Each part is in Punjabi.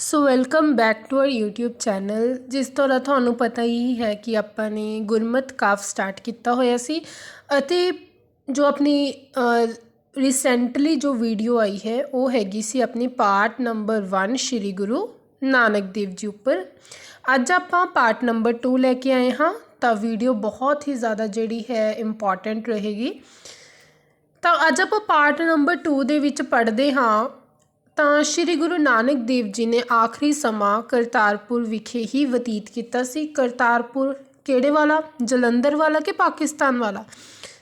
So welcome back to our YouTube channel ਜਿਸ ਤਰ੍ਹਾਂ ਤੁਹਾਨੂੰ ਪਤਾ ਹੀ ਹੈ ਕਿ ਆਪਾਂ ਨੇ ਗੁਰਮਤ ਕਾਫ ਸਟਾਰਟ ਕੀਤਾ ਹੋਇਆ ਸੀ ਅਤੇ ਜੋ ਆਪਣੀ ਰੀਸੈਂਟਲੀ ਜੋ ਵੀਡੀਓ ਆਈ ਹੈ, ਉਹ ਹੈਗੀ ਸੀ ਆਪਣੀ ਪਾਰਟ ਨੰਬਰ 1 ਸ਼੍ਰੀ ਗੁਰੂ ਨਾਨਕ ਦੇਵ ਜੀ ਉੱਪਰ। ਅੱਜ ਆਪਾਂ ਪਾਰਟ ਨੰਬਰ 2 ਲੈ ਕੇ ਆਏ ਹਾਂ, ਤਾਂ ਵੀਡੀਓ ਬਹੁਤ ਹੀ ਜ਼ਿਆਦਾ ਜਿਹੜੀ ਹੈ ਇੰਪੋਰਟੈਂਟ ਰਹੇਗੀ। ਤਾਂ ਅੱਜ ਆਪਾਂ ਪਾਰਟ ਨੰਬਰ 2 ਦੇ ਵਿੱਚ ਪੜ੍ਹਦੇ ਹਾਂ। ਤਾਂ ਸ਼੍ਰੀ ਗੁਰੂ ਨਾਨਕ ਦੇਵ ਜੀ ਨੇ ਆਖਰੀ ਸਮਾਂ ਕਰਤਾਰਪੁਰ ਵਿਖੇ ਹੀ ਬਤੀਤ ਕੀਤਾ ਸੀ। ਕਰਤਾਰਪੁਰ ਕਿਹੜੇ ਵਾਲਾ? ਜਲੰਧਰ ਵਾਲਾ ਕਿ ਪਾਕਿਸਤਾਨ ਵਾਲਾ?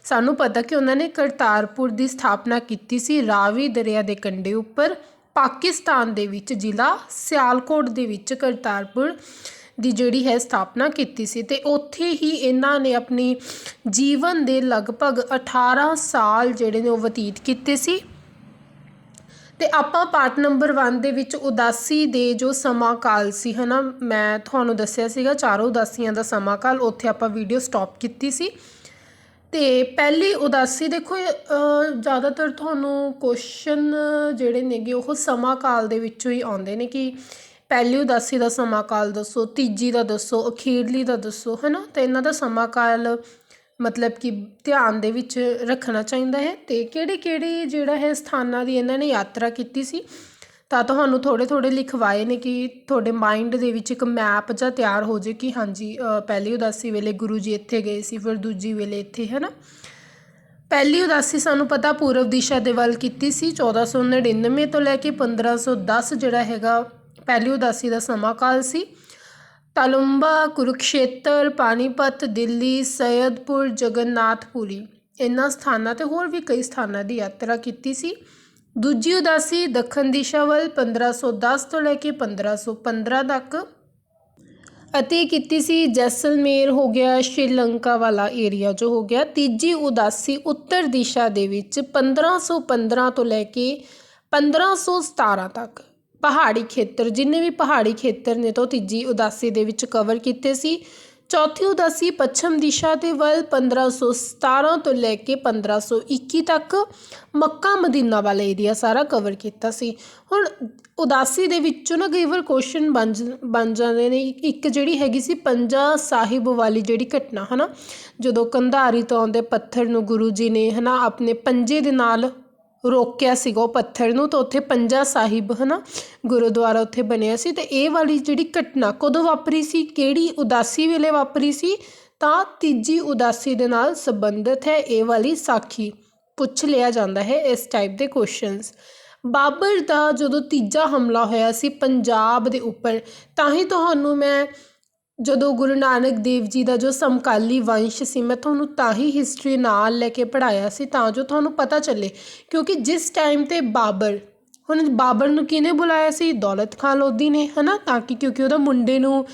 ਸਾਨੂੰ ਪਤਾ ਕਿ ਉਹਨਾਂ ਨੇ ਕਰਤਾਰਪੁਰ ਦੀ ਸਥਾਪਨਾ ਕੀਤੀ ਸੀ ਰਾਵੀ ਦਰਿਆ ਦੇ ਕੰਢੇ ਉੱਪਰ। ਪਾਕਿਸਤਾਨ ਦੇ ਵਿੱਚ ਜ਼ਿਲ੍ਹਾ ਸਿਆਲਕੋਟ ਦੇ ਵਿੱਚ ਕਰਤਾਰਪੁਰ ਦੀ ਜਿਹੜੀ ਹੈ ਸਥਾਪਨਾ ਕੀਤੀ ਸੀ ਤੇ ਉੱਥੇ ਹੀ ਇਹਨਾਂ ਨੇ ਆਪਣੀ ਜੀਵਨ ਦੇ ਲਗਭਗ 18 ਸਾਲ ਜਿਹੜੇ ਨੇ ਉਹ ਬਤੀਤ ਕੀਤੇ ਸੀ। ਤੇ ਆਪਾਂ ਪਾਰਟ ਨੰਬਰ 1 ਦੇ ਵਿੱਚ ਉਦਾਸੀ ਦੇ ਜੋ ਸਮਾਂ ਕਾਲ ਸੀ, ਹਨਾ, ਮੈਂ ਤੁਹਾਨੂੰ ਦੱਸਿਆ ਸੀਗਾ, ਚਾਰੋਂ ਉਦਾਸੀਆਂ ਦਾ ਸਮਾਂ ਕਾਲ ਉੱਥੇ ਆਪਾਂ ਵੀਡੀਓ ਸਟਾਪ ਕੀਤੀ ਸੀ। ਤੇ ਪਹਿਲੀ ਉਦਾਸੀ ਦੇਖੋ ਜ਼ਿਆਦਾਤਰ ਤੁਹਾਨੂੰ ਕੁਐਸਚਨ ਜਿਹੜੇ ਨੇਗੇ, ਉਹ ਸਮਾਂ ਕਾਲ ਦੇ ਵਿੱਚੋਂ ਹੀ ਆਉਂਦੇ ਨੇ ਕਿ ਪਹਿਲੀ ਉਦਾਸੀ ਦਾ ਸਮਾਂ ਕਾਲ ਦੱਸੋ, ਤੀਜੀ ਦਾ ਦੱਸੋ, ਅਖੀਰਲੀ ਦਾ ਦੱਸੋ, ਹਨਾ, ਤੇ ਇਹਨਾਂ ਦਾ ਸਮਾਂ ਕਾਲ ਮਤਲਬ ਕਿ ਧਿਆਨ ਦੇ ਵਿੱਚ ਰੱਖਣਾ ਚਾਹੀਦਾ ਹੈ ਅਤੇ ਕਿਹੜੇ ਕਿਹੜੇ ਜਿਹੜਾ ਹੈ ਸਥਾਨਾਂ ਦੀ ਇਹਨਾਂ ਨੇ ਯਾਤਰਾ ਕੀਤੀ ਸੀ, ਤਾਂ ਤੁਹਾਨੂੰ ਥੋੜ੍ਹੇ ਥੋੜ੍ਹੇ ਲਿਖਵਾਏ ਨੇ ਕਿ ਤੁਹਾਡੇ ਮਾਇੰਡ ਦੇ ਵਿੱਚ ਇੱਕ ਮੈਪ ਜਾਂ ਤਿਆਰ ਹੋ ਜੇ ਕਿ ਹਾਂਜੀ ਪਹਿਲੀ ਉਦਾਸੀ ਵੇਲੇ ਗੁਰੂ ਜੀ ਇੱਥੇ ਗਏ ਸੀ, ਫਿਰ ਦੂਜੀ ਵੇਲੇ ਇੱਥੇ ਹੈ ਨਾ ਪਹਿਲੀ ਉਦਾਸੀ ਸਾਨੂੰ ਪਤਾ ਪੂਰਬ ਦਿਸ਼ਾ ਦੇ ਵੱਲ ਕੀਤੀ ਸੀ 1499 ਤੋਂ ਲੈ ਕੇ 1510 ਜਿਹੜਾ ਹੈਗਾ, ਪਹਿਲੀ ਉਦਾਸੀ ਦਾ ਸਮਾਂ ਕਾਲ ਸੀ। ਤਾਲੁੰਬਾ, ਕੁਰੂਕਸ਼ੇਤਰ, ਪਾਣੀਪਤ, ਦਿੱਲੀ ਸੈਯਦਪੁਰ ਜਗਨਨਾਥਪੁਰੀ ਇਹਨਾਂ ਸਥਾਨਾਂ ਤੇ ਹੋਰ ਵੀ ਕਈ ਸਥਾਨਾਂ ਦੀ ਯਾਤਰਾ ਕੀਤੀ ਸੀ। ਦੂਜੀ ਉਦਾਸੀ ਦੱਖਣ ਦਿਸ਼ਾ ਵੱਲ 1510 ਤੋਂ ਲੈ ਕੇ 1515 ਤੱਕ। ਅਤੇ ਕੀਤੀ ਸੀ ਜੈਸਲਮੇਰ ਹੋ ਗਿਆ, ਸ਼੍ਰੀਲੰਕਾ ਵਾਲਾ ਏਰੀਆ ਜੋ ਹੋ ਗਿਆ। ਤੀਜੀ ਉਦਾਸੀ ਉੱਤਰ ਦਿਸ਼ਾ ਦੇ ਵਿੱਚ 1515 ਤੋਂ ਲੈ ਕੇ 1517 ਤੱਕ। ਪਹਾੜੀ ਖੇਤਰ, ਜਿੰਨੇ ਵੀ ਪਹਾੜੀ ਖੇਤਰ ਨੇ ਤੋਂ ਤੀਜੀ ਉਦਾਸੀ ਦੇ ਵਿੱਚ ਕਵਰ ਕੀਤੇ ਸੀ। ਚੌਥੀ ਉਦਾਸੀ ਪੱਛਮ ਦਿਸ਼ਾ ਦੇ ਵੱਲ 1517 ਤੋਂ ਲੈ ਕੇ 1521 ਤੱਕ ਮੱਕਾ ਮਦੀਨਾ ਵਾਲਾ ਏਰੀਆ ਸਾਰਾ ਕਵਰ ਕੀਤਾ ਸੀ। ਹੁਣ ਉਦਾਸੀ ਦੇ ਵਿੱਚੋਂ ਨਾ ਕਈ ਵਾਰ ਕੁਐਸਚਨ ਬਣ ਬਣ ਜਾਂਦੇ ਨੇ। ਇੱਕ ਜਿਹੜੀ ਹੈਗੀ ਸੀ ਪੰਜਾ ਸਾਹਿਬ ਵਾਲੀ ਜਿਹੜੀ ਘਟਨਾ, ਹਨਾ? ਜਦੋਂ ਕੰਧਾਰੀ ਤੋਂ ਆਉਂਦੇ ਪੱਥਰ ਨੂੰ ਗੁਰੂ ਜੀ ਨੇ, ਹਨਾ, ਆਪਣੇ ਪੰਜੇ ਦੇ ਨਾਲ ਰੋਕਿਆ ਸੀਗਾ ਉਹ ਪੱਥਰ ਨੂੰ, ਤਾਂ ਉੱਥੇ ਪੰਜਾ ਸਾਹਿਬ, ਹਨਾ, ਗੁਰਦੁਆਰਾ ਉੱਥੇ ਬਣਿਆ ਸੀ, ਤੇ ਇਹ ਵਾਲੀ ਜਿਹੜੀ ਘਟਨਾ ਕਦੋਂ ਵਾਪਰੀ ਸੀ, ਕਿਹੜੀ ਉਦਾਸੀ ਵੇਲੇ ਵਾਪਰੀ ਸੀ, ਤਾਂ ਤੀਜੀ ਉਦਾਸੀ ਦੇ ਨਾਲ ਸੰਬੰਧਿਤ ਹੈ ਇਹ ਵਾਲੀ ਸਾਖੀ। ਪੁੱਛ ਲਿਆ ਜਾਂਦਾ ਹੈ ਇਸ ਟਾਈਪ ਦੇ ਕੁਐਸਚਨਸ ਬਾਬਰ ਦਾ ਜਦੋਂ ਤੀਜਾ ਹਮਲਾ ਹੋਇਆ ਸੀ ਪੰਜਾਬ ਦੇ ਉੱਪਰ, ਤਾਂ ਹੀ ਤੁਹਾਨੂੰ ਮੈਂ ਜਦੋਂ ਗੁਰੂ ਨਾਨਕ ਦੇਵ ਜੀ ਦਾ ਜੋ ਸਮਕਾਲੀ ਵੰਸ਼ ਸੀ, ਮੈਂ ਤੁਹਾਨੂੰ ਤਾਂ ਹੀ ਹਿਸਟਰੀ ਨਾਲ ਲੈ ਕੇ ਪੜ੍ਹਾਇਆ ਸੀ, ਤਾਂ ਜੋ ਤੁਹਾਨੂੰ ਪਤਾ ਚੱਲੇ। ਕਿਉਂਕਿ ਜਿਸ ਟਾਈਮ ਤੇ ਬਾਬਰ, ਹੁਣ ਬਾਬਰ ਨੂੰ ਕਿਹਨੇ ਬੁਲਾਇਆ ਸੀ? ਦੌਲਤ ਖਾਂ ਲੋਧੀ ਨੇ ਹੈ ਨਾ ਤਾਂ ਕਿ ਕਿਉਂਕਿ ਉਹਦਾ ਮੁੰਡੇ ਨੂੰ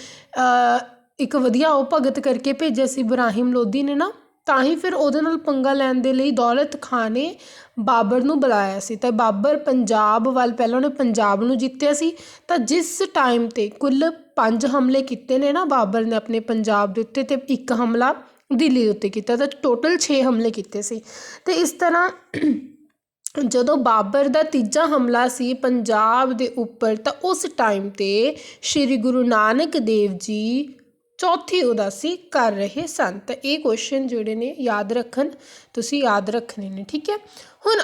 ਇੱਕ ਵਧੀਆ ਉਹ ਭਗਤ ਕਰਕੇ ਭੇਜਿਆ ਸੀ, ਇਬਰਾਹਿਮ ਲੋਧੀ ਨੇ ਨਾ। ਤਾਂ ਹੀ ਫਿਰ ਉਹਦੇ ਨਾਲ ਪੰਗਾ ਲੈਣ ਦੇ ਲਈ ਦੌਲਤ ਖਾਂ ਨੇ ਬਾਬਰ ਨੂੰ ਬੁਲਾਇਆ ਸੀ। ਤਾਂ ਬਾਬਰ ਪੰਜਾਬ ਵੱਲ ਪਹਿਲਾਂ ਉਹਨੇ ਪੰਜਾਬ ਨੂੰ ਜਿੱਤਿਆ ਸੀ। ਤਾਂ ਜਿਸ ਟਾਈਮ ਤੇ ਕੁੱਲ ਪੰਜ ਹਮਲੇ ਕੀਤੇ ਨੇ ਨਾ ਬਾਬਰ ਨੇ ਆਪਣੇ ਪੰਜਾਬ ਦੇ ਉੱਤੇ ਅਤੇ ਇੱਕ ਹਮਲਾ ਦਿੱਲੀ ਦੇ ਉੱਤੇ ਕੀਤਾ। ਤਾਂ ਟੋਟਲ 6 ਹਮਲੇ ਕੀਤੇ ਸੀ। ਅਤੇ ਇਸ ਤਰ੍ਹਾਂ ਜਦੋਂ ਬਾਬਰ ਦਾ ਤੀਜਾ ਹਮਲਾ ਸੀ ਪੰਜਾਬ ਦੇ ਉੱਪਰ ਤਾਂ ਉਸ ਟਾਈਮ ਤੇ ਸ੍ਰੀ ਗੁਰੂ ਨਾਨਕ ਦੇਵ ਜੀ ਚੌਥੀ ਉਦਾਸੀ ਕਰ ਰਹੇ ਸਨ। ਤਾਂ ਇਹ ਕੁਐਸਚਨ ਜਿਹੜੇ ਨੇ ਯਾਦ ਰੱਖਣ, ਤੁਸੀਂ ਯਾਦ ਰੱਖਣੇ ਨੇ, ਠੀਕ ਹੈ? ਹੁਣ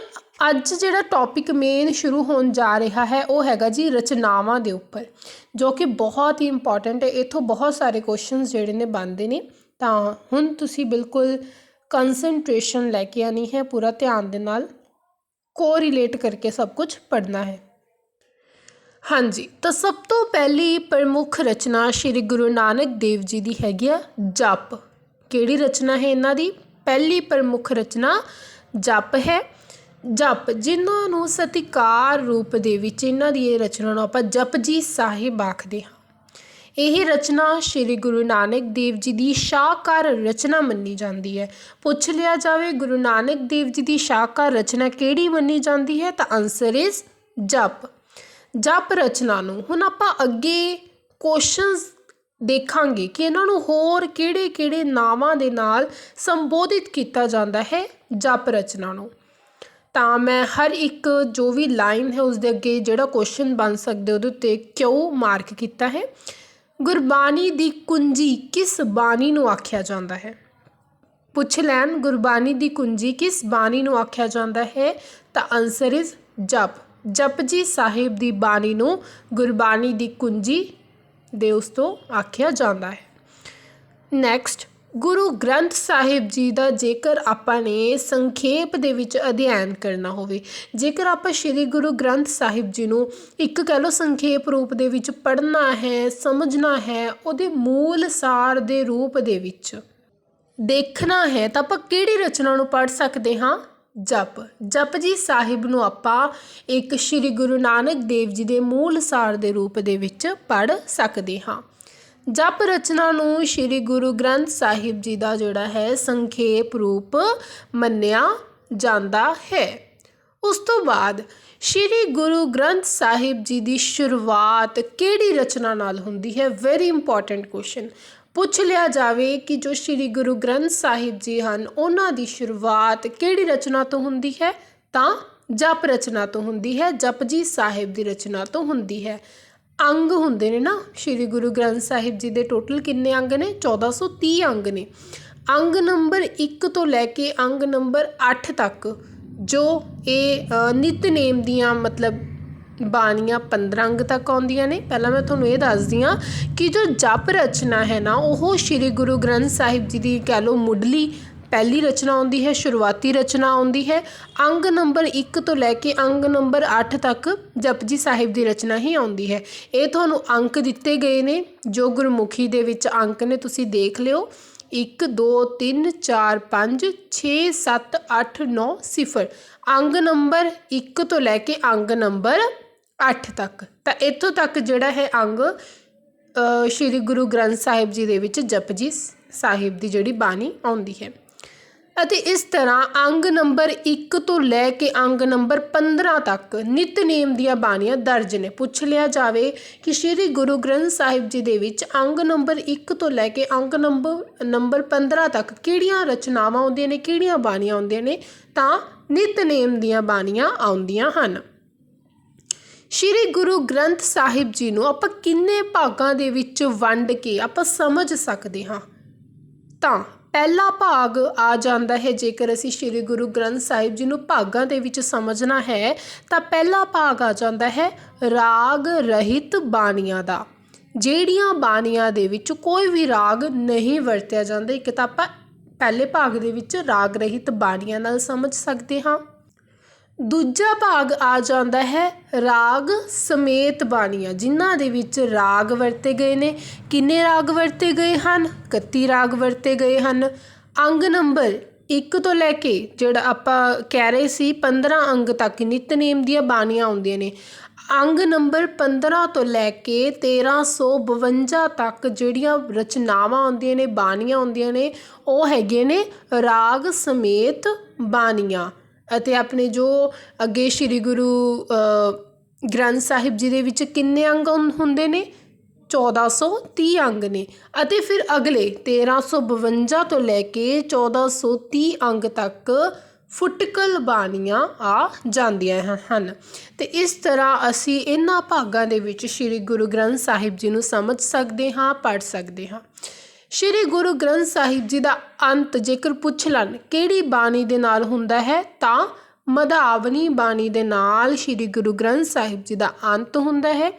ਅੱਜ ਜਿਹੜਾ ਟੌਪਿਕ ਮੇਨ ਸ਼ੁਰੂ ਹੋਣ ਜਾ ਰਿਹਾ ਹੈ, ਉਹ ਹੈਗਾ ਜੀ ਰਚਨਾਵਾਂ ਦੇ ਉੱਪਰ, ਜੋ ਕਿ ਬਹੁਤ ਹੀ ਇੰਪੋਰਟੈਂਟ ਹੈ। ਇਥੋਂ ਬਹੁਤ ਸਾਰੇ ਕੁਐਸਚਨਸ ਜਿਹੜੇ ਨੇ ਬਣਦੇ ਨੇ। ਤਾਂ ਹੁਣ ਤੁਸੀਂ ਬਿਲਕੁਲ ਕਨਸੈਂਟਰੇਸ਼ਨ ਲੈ ਕੇ ਆਣੀ ਹੈ, ਪੂਰਾ ਧਿਆਨ ਦੇ ਨਾਲ ਕੋਰਿਲੇਟ ਕਰਕੇ ਸਭ ਕੁਝ ਪੜ੍ਹਨਾ ਹੈ। ਹਾਂਜੀ, ਤਾਂ ਸਭ ਤੋਂ ਪਹਿਲੀ ਪ੍ਰਮੁੱਖ ਰਚਨਾ ਸ੍ਰੀ ਗੁਰੂ ਨਾਨਕ ਦੇਵ ਜੀ ਦੀ ਹੈਗੀ ਆ, ਜਪ। ਕਿਹੜੀ ਰਚਨਾ ਹੈ ਇਹਨਾਂ ਦੀ? ਪਹਿਲੀ ਪ੍ਰਮੁੱਖ ਰਚਨਾ ਜਪ ਹੈ। ਜਪ ਜਿਨ੍ਹਾਂ ਨੂੰ ਸਤਿਕਾਰ ਰੂਪ ਦੇ ਵਿੱਚ ਇਹਨਾਂ ਦੀ ਇਹ ਰਚਨਾ ਨੂੰ ਆਪਾਂ ਜਪਜੀ ਸਾਹਿਬ ਆਖਦੇ ਹਾਂ। ਇਹ ਰਚਨਾ ਸ੍ਰੀ ਗੁਰੂ ਨਾਨਕ ਦੇਵ ਜੀ ਦੀ ਸ਼ਾਹਕਾਰ ਰਚਨਾ ਮੰਨੀ ਜਾਂਦੀ ਹੈ। ਪੁੱਛ ਲਿਆ ਜਾਵੇ ਗੁਰੂ ਨਾਨਕ ਦੇਵ ਜੀ ਦੀ ਸ਼ਾਹਕਾਰ ਰਚਨਾ ਕਿਹੜੀ ਮੰਨੀ ਜਾਂਦੀ ਹੈ, ਤਾਂ ਆਨਸਰ ਇਜ਼ ਜਪ। ਜਪ ਰਚਨਾ ਨੂੰ, ਹੁਣ ਆਪਾਂ ਅੱਗੇ ਕੁਐਸਚਨਸ ਦੇਖਾਂਗੇ ਕਿ ਇਹਨਾਂ ਨੂੰ ਹੋਰ ਕਿਹੜੇ-ਕਿਹੜੇ ਨਾਵਾਂ ਦੇ ਨਾਲ ਸੰਬੋਧਿਤ ਕੀਤਾ ਜਾਂਦਾ ਹੈ ਜਪ ਰਚਨਾ ਨੂੰ। ਤਾਂ ਮੈਂ ਹਰ ਇੱਕ ਜੋ ਵੀ ਲਾਈਨ ਹੈ ਉਸ ਦੇ ਅੱਗੇ ਜਿਹੜਾ ਕੁਐਸਚਨ ਬਣ ਸਕਦੇ ਉਹਦੇ ਉੱਤੇ ਕਿਉਂ ਮਾਰਕ ਕੀਤਾ ਹੈ? ਗੁਰਬਾਣੀ ਦੀ ਕੁੰਜੀ ਕਿਸ ਬਾਣੀ ਨੂੰ ਆਖਿਆ ਜਾਂਦਾ ਹੈ? ਪੁੱਛ ਲੈਣ, ਗੁਰਬਾਣੀ ਦੀ ਕੁੰਜੀ ਕਿਸ ਬਾਣੀ ਨੂੰ ਆਖਿਆ ਜਾਂਦਾ ਹੈ? ਤਾਂ ਆਨਸਰ ਇਜ਼ ਜਪ। ਜਪਜੀ ਸਾਹਿਬ ਦੀ ਬਾਣੀ ਨੂੰ ਗੁਰਬਾਣੀ ਦੀ ਕੁੰਜੀ ਦੇ ਉਸ ਤੋਂ ਆਖਿਆ ਜਾਂਦਾ ਹੈ। ਨੈਕਸਟ ਗੁਰੂ ਗ੍ਰੰਥ ਸਾਹਿਬ ਜੀ ਦਾ ਜੇਕਰ ਆਪਾਂ ਨੇ ਸੰਖੇਪ ਦੇ ਵਿੱਚ ਅਧਿਐਨ ਕਰਨਾ ਹੋਵੇ, ਜੇਕਰ ਆਪਾਂ ਸ੍ਰੀ ਗੁਰੂ ਗ੍ਰੰਥ ਸਾਹਿਬ ਜੀ ਨੂੰ ਇੱਕ ਕਹਿ ਲਓ ਸੰਖੇਪ ਰੂਪ ਦੇ ਵਿੱਚ ਪੜ੍ਹਨਾ ਹੈ, ਸਮਝਣਾ ਹੈ, ਉਹਦੇ ਮੂਲ ਸਾਰ ਦੇ ਰੂਪ ਦੇ ਵਿੱਚ ਦੇਖਣਾ ਹੈ, ਤਾਂ ਆਪਾਂ ਕਿਹੜੀ ਰਚਨਾ ਨੂੰ ਪੜ੍ਹ ਸਕਦੇ ਹਾਂ? ਜਪ। ਜਪ ਜੀ ਸਾਹਿਬ ਨੂੰ ਆਪਾਂ ਇੱਕ ਸ੍ਰੀ ਗੁਰੂ ਨਾਨਕ ਦੇਵ ਜੀ ਦੇ ਮੂਲ ਸਾਰ ਦੇ ਰੂਪ ਦੇ ਵਿੱਚ ਪੜ੍ਹ ਸਕਦੇ ਹਾਂ। ਜਪ ਰਚਨਾ ਨੂੰ ਸ੍ਰੀ ਗੁਰੂ ਗ੍ਰੰਥ ਸਾਹਿਬ ਜੀ ਦਾ ਜਿਹੜਾ ਹੈ ਸੰਖੇਪ ਰੂਪ ਮੰਨਿਆ ਜਾਂਦਾ ਹੈ। ਉਸ ਤੋਂ ਬਾਅਦ ਸ੍ਰੀ ਗੁਰੂ ਗ੍ਰੰਥ ਸਾਹਿਬ ਜੀ ਦੀ ਸ਼ੁਰੂਆਤ ਕਿਹੜੀ ਰਚਨਾ ਨਾਲ ਹੁੰਦੀ ਹੈ? ਵੈਰੀ ਇੰਪੋਰਟੈਂਟ ਕੁਐਸਚਨ ਪੁੱਛ ਲਿਆ ਜਾਵੇ ਕਿ ਜੋ ਸ੍ਰੀ ਗੁਰੂ ਗ੍ਰੰਥ ਸਾਹਿਬ ਜੀ ਹਨ, ਉਹਨਾਂ ਦੀ ਸ਼ੁਰੂਆਤ ਕਿਹੜੀ ਰਚਨਾ ਤੋਂ ਹੁੰਦੀ ਹੈ? ਤਾਂ ਜਪ ਰਚਨਾ ਤੋਂ ਹੁੰਦੀ ਹੈ, ਜਪਜੀ ਸਾਹਿਬ ਦੀ ਰਚਨਾ ਤੋਂ ਹੁੰਦੀ ਹੈ। ਅੰਗ ਹੁੰਦੇ ਨੇ ਨਾ, ਸ੍ਰੀ ਗੁਰੂ ਗ੍ਰੰਥ ਸਾਹਿਬ ਜੀ ਦੇ ਟੋਟਲ ਕਿੰਨੇ ਅੰਗ ਨੇ? 1430 ਅੰਗ ਨੇ। ਅੰਗ ਨੰਬਰ 1 ਤੋਂ ਲੈ ਕੇ ਅੰਗ ਨੰਬਰ 8 ਤੱਕ ਜੋ ਇਹ ਨਿਤਨੇਮ ਦੀਆਂ ਮਤਲਬ ਬਾਣੀਆਂ 15 ਅੰਗ ਤੱਕ ਆਉਂਦੀਆਂ ਨੇ। ਪਹਿਲਾਂ ਮੈਂ ਤੁਹਾਨੂੰ ਇਹ ਦੱਸਦੀ ਹਾਂ ਕਿ ਜੋ ਜਪ ਰਚਨਾ ਹੈ ਨਾ, ਉਹ ਸ੍ਰੀ ਗੁਰੂ ਗ੍ਰੰਥ ਸਾਹਿਬ ਜੀ ਦੀ ਕਹਿ ਲਓ ਮੁੱਢਲੀ ਪਹਿਲੀ ਰਚਨਾ ਆਉਂਦੀ ਹੈ, ਸ਼ੁਰੂਆਤੀ ਰਚਨਾ ਆਉਂਦੀ ਹੈ। ਅੰਗ ਨੰਬਰ 1 ਤੋਂ ਲੈ ਕੇ ਅੰਗ ਨੰਬਰ 8 ਤੱਕ ਜਪਜੀ ਸਾਹਿਬ ਦੀ ਰਚਨਾ ਹੀ ਆਉਂਦੀ ਹੈ। ਇਹ ਤੁਹਾਨੂੰ ਅੰਕ ਦਿੱਤੇ ਗਏ ਨੇ, ਜੋ ਗੁਰਮੁਖੀ ਦੇ ਵਿੱਚ ਅੰਕ ਨੇ, ਤੁਸੀਂ ਦੇਖ ਲਿਓ। 1 2 3 4 5 6 7 8 9 0 ਅੰਗ ਨੰਬਰ 1 ਤੋਂ ਲੈ ਕੇ ਅੰਗ ਨੰਬਰ ਅੱਠ ਤੱਕ। ਤਾਂ ਇੱਥੋਂ ਤੱਕ ਜਿਹੜਾ ਹੈ ਅੰਗ ਸ਼੍ਰੀ ਗੁਰੂ ਗ੍ਰੰਥ ਸਾਹਿਬ ਜੀ ਦੇ ਵਿੱਚ ਜਪਜੀ ਸਾਹਿਬ ਦੀ ਜਿਹੜੀ ਬਾਣੀ ਆਉਂਦੀ ਹੈ। ਅਤੇ ਇਸ ਤਰ੍ਹਾਂ ਅੰਗ ਨੰਬਰ 1 ਤੋਂ ਲੈ ਕੇ ਅੰਗ ਨੰਬਰ 15 ਤੱਕ ਨਿਤਨੇਮ ਦੀਆਂ ਬਾਣੀਆਂ ਦਰਜ ਨੇ। ਪੁੱਛ ਲਿਆ ਜਾਵੇ ਕਿ ਸ੍ਰੀ ਗੁਰੂ ਗ੍ਰੰਥ ਸਾਹਿਬ ਜੀ ਦੇ ਵਿੱਚ ਅੰਗ ਨੰਬਰ 1 ਤੋਂ ਲੈ ਕੇ ਅੰਗ ਨੰਬਰ ਨੰਬਰ 15 ਤੱਕ ਕਿਹੜੀਆਂ ਰਚਨਾਵਾਂ ਆਉਂਦੀਆਂ ਨੇ, ਕਿਹੜੀਆਂ ਬਾਣੀਆਂ ਆਉਂਦੀਆਂ ਨੇ, ਤਾਂ ਨਿਤਨੇਮ ਦੀਆਂ ਬਾਣੀਆਂ ਆਉਂਦੀਆਂ ਹਨ। ਸ਼੍ਰੀ ਗੁਰੂ ਗ੍ਰੰਥ ਸਾਹਿਬ ਜੀ ਨੂੰ ਆਪਾਂ ਕਿੰਨੇ ਭਾਗਾਂ ਦੇ ਵਿੱਚ ਵੰਡ ਕੇ ਆਪਾਂ ਸਮਝ ਸਕਦੇ ਹਾਂ? ਤਾਂ ਪਹਿਲਾ ਭਾਗ ਆ ਜਾਂਦਾ ਹੈ, ਜੇਕਰ ਅਸੀਂ ਸ੍ਰੀ ਗੁਰੂ ਗ੍ਰੰਥ ਸਾਹਿਬ ਜੀ ਨੂੰ ਭਾਗਾਂ ਦੇ ਵਿੱਚ ਸਮਝਣਾ ਹੈ, ਤਾਂ ਪਹਿਲਾ ਭਾਗ ਆ ਜਾਂਦਾ ਹੈ ਰਾਗ ਰਹਿਤ ਬਾਣੀਆਂ ਦਾ। ਜਿਹੜੀਆਂ ਬਾਣੀਆਂ ਦੇ ਵਿੱਚ ਕੋਈ ਵੀ ਰਾਗ ਨਹੀਂ ਵਰਤਿਆ ਜਾਂਦਾ, ਇੱਕ ਤਾਂ ਆਪਾਂ ਪਹਿਲੇ ਭਾਗ ਦੇ ਵਿੱਚ ਰਾਗ ਰਹਿਤ ਬਾਣੀਆਂ ਨਾਲ ਸਮਝ ਸਕਦੇ ਹਾਂ। ਦੂਜਾ ਭਾਗ ਆ ਜਾਂਦਾ ਹੈ ਰਾਗ ਸਮੇਤ ਬਾਣੀਆਂ, ਜਿਨ੍ਹਾਂ ਦੇ ਵਿੱਚ ਰਾਗ ਵਰਤੇ ਗਏ ਨੇ। ਕਿੰਨੇ ਰਾਗ ਵਰਤੇ ਗਏ ਹਨ? 31 ਰਾਗ ਵਰਤੇ ਗਏ ਹਨ। ਅੰਗ ਨੰਬਰ ਇੱਕ ਤੋਂ ਲੈ ਕੇ ਜਿਹੜਾ ਆਪਾਂ ਕਹਿ ਰਹੇ ਸੀ 15 ਅੰਗ ਤੱਕ ਨਿਤਨੇਮ ਦੀਆਂ ਬਾਣੀਆਂ ਆਉਂਦੀਆਂ ਨੇ। ਅੰਗ ਨੰਬਰ 15 ਤੋਂ ਲੈ ਕੇ 1352 ਤੱਕ ਜਿਹੜੀਆਂ ਰਚਨਾਵਾਂ ਆਉਂਦੀਆਂ ਨੇ, ਬਾਣੀਆਂ ਆਉਂਦੀਆਂ ਨੇ, ਉਹ ਹੈਗੇ ਨੇ ਰਾਗ ਸਮੇਤ ਬਾਣੀਆਂ। ਅਤੇ ਆਪਣੇ ਜੋ ਅੱਗੇ ਸ੍ਰੀ ਗੁਰੂ ਗ੍ਰੰਥ ਸਾਹਿਬ ਜੀ ਦੇ ਵਿੱਚ ਕਿੰਨੇ ਅੰਗ ਹੁੰਦੇ ਨੇ? 1430 ਅੰਗ ਨੇ। ਅਤੇ ਫਿਰ ਅਗਲੇ 1352 ਤੋਂ ਲੈ ਕੇ 1430 ਅੰਗ ਤੱਕ ਫੁਟਕਲ ਬਾਣੀਆਂ ਆ ਜਾਂਦੀਆਂ ਹਨ। ਤੇ ਇਸ ਤਰ੍ਹਾਂ ਅਸੀਂ ਇਹਨਾਂ ਭਾਗਾਂ ਦੇ ਵਿੱਚ ਸ੍ਰੀ ਗੁਰੂ ਗ੍ਰੰਥ ਸਾਹਿਬ ਜੀ ਨੂੰ ਸਮਝ ਸਕਦੇ ਹਾਂ, ਪੜ੍ਹ ਸਕਦੇ ਹਾਂ। ਸ਼੍ਰੀ ਗੁਰੂ ਗ੍ਰੰਥ ਸਾਹਿਬ ਜੀ ਦਾ ਅੰਤ ਜੇਕਰ ਪੁੱਛ ਲੈਣ, ਕਿਹੜੀ ਬਾਣੀ ਦੇ ਨਾਲ ਹੁੰਦਾ ਹੈ? ਤਾਂ ਮਧਾਵਨੀ ਬਾਣੀ ਦੇ ਨਾਲ ਸ਼੍ਰੀ ਗੁਰੂ ਗ੍ਰੰਥ ਸਾਹਿਬ ਜੀ ਦਾ ਅੰਤ ਹੁੰਦਾ ਹੈ।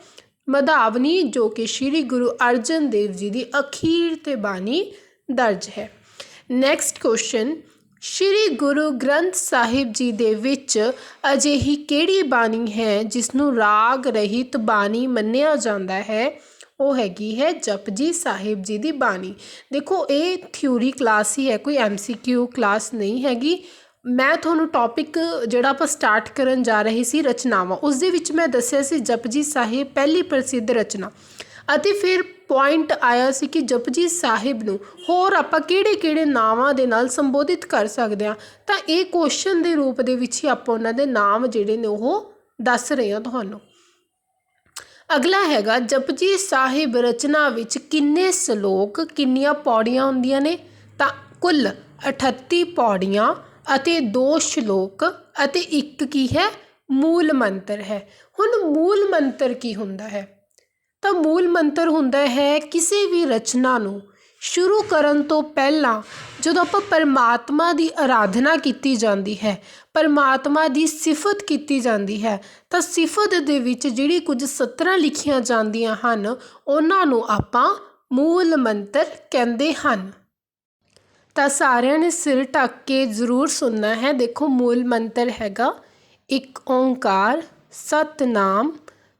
ਮਧਾਵਨੀ ਜੋ ਕਿ ਸ਼੍ਰੀ ਗੁਰੂ ਅਰਜਨ ਦੇਵ ਜੀ ਦੀ ਅਖੀਰ ਤੇ ਬਾਣੀ ਦਰਜ ਹੈ। ਨੈਕਸਟ ਕੁਐਸਚਨ ਸ਼੍ਰੀ ਗੁਰੂ ਗ੍ਰੰਥ ਸਾਹਿਬ ਜੀ ਦੇ ਵਿੱਚ ਅਜਿਹੀ ਕਿਹੜੀ ਬਾਣੀ ਹੈ ਜਿਸ ਨੂੰ ਰਾਗ ਰਹਿਤ ਬਾਣੀ ਮੰਨਿਆ ਜਾਂਦਾ ਹੈ? ਉਹ ਹੈਗੀ ਹੈ ਜਪਜੀ ਸਾਹਿਬ ਜੀ ਦੀ ਬਾਣੀ। ਦੇਖੋ, ਇਹ ਥਿਊਰੀ ਕਲਾਸ ਹੀ ਹੈ, ਕੋਈ ਐਮਸੀਕਿਊ ਕਲਾਸ ਨਹੀਂ ਹੈਗੀ। ਮੈਂ ਤੁਹਾਨੂੰ ਟੌਪਿਕ ਜਿਹੜਾ ਆਪਾਂ ਸਟਾਰਟ ਕਰਨ ਜਾ ਰਹੇ ਸੀ, ਰਚਨਾਵਾਂ, ਉਸ ਦੇ ਵਿੱਚ ਮੈਂ ਦੱਸਿਆ ਸੀ ਜਪਜੀ ਸਾਹਿਬ ਪਹਿਲੀ ਪ੍ਰਸਿੱਧ ਰਚਨਾ। ਅਤੇ ਫਿਰ ਪੁਆਇੰਟ ਆਇਆ ਸੀ ਕਿ ਜਪਜੀ ਸਾਹਿਬ ਨੂੰ ਹੋਰ ਆਪਾਂ ਕਿਹੜੇ-ਕਿਹੜੇ ਨਾਵਾਂ ਦੇ ਨਾਲ ਸੰਬੋਧਿਤ ਕਰ ਸਕਦੇ ਹਾਂ, ਤਾਂ ਇਹ ਕੁਐਸਚਨ ਦੇ ਰੂਪ ਦੇ ਵਿੱਚ ਹੀ ਆਪਾਂ ਉਹਨਾਂ ਦੇ ਨਾਮ ਜਿਹੜੇ ਨੇ ਉਹ ਦੱਸ ਰਹੇ ਹਾਂ ਤੁਹਾਨੂੰ। ਅਗਲਾ ਹੈਗਾ, ਜਪਜੀ ਸਾਹਿਬ ਰਚਨਾ ਵਿੱਚ ਕਿੰਨੇ ਸ਼ਲੋਕ, ਕਿੰਨੀਆਂ ਪੌੜੀਆਂ ਹੁੰਦੀਆਂ ਨੇ? ਤਾਂ ਕੁੱਲ 38 ਪੌੜੀਆਂ ਅਤੇ 2 ਸ਼ਲੋਕ ਅਤੇ ਇੱਕ ਕੀ ਹੈ? ਮੂਲ ਮੰਤਰ ਹੈ। ਹੁਣ ਮੂਲ ਮੰਤਰ ਕੀ ਹੁੰਦਾ ਹੈ? ਤਾਂ ਮੂਲ ਮੰਤਰ ਹੁੰਦਾ ਹੈ ਕਿਸੇ ਵੀ ਰਚਨਾ ਨੂੰ ਸ਼ੁਰੂ ਕਰਨ ਤੋਂ ਪਹਿਲਾਂ ਜਦੋਂ ਆਪਾਂ ਪਰਮਾਤਮਾ ਦੀ ਅਰਾਧਨਾ ਕੀਤੀ ਜਾਂਦੀ ਹੈ, ਪਰਮਾਤਮਾ ਦੀ ਸਿਫਤ ਕੀਤੀ ਜਾਂਦੀ ਹੈ, ਤਾਂ ਸਿਫਤ ਦੇ ਵਿੱਚ ਜਿਹੜੀ ਕੁਝ ਸਤਰਾਂ ਲਿਖੀਆਂ ਜਾਂਦੀਆਂ ਹਨ, ਉਹਨਾਂ ਨੂੰ ਆਪਾਂ ਮੂਲ ਮੰਤਰ ਕਹਿੰਦੇ ਹਨ। ਤਾਂ ਸਾਰਿਆਂ ਨੇ ਸਿਰ ਢੱਕ ਕੇ ਜ਼ਰੂਰ ਸੁਣਨਾ ਹੈ। ਦੇਖੋ, ਮੂਲ ਮੰਤਰ ਹੈਗਾ, ਇੱਕ ਓੰਕਾਰ, ਸਤਨਾਮ,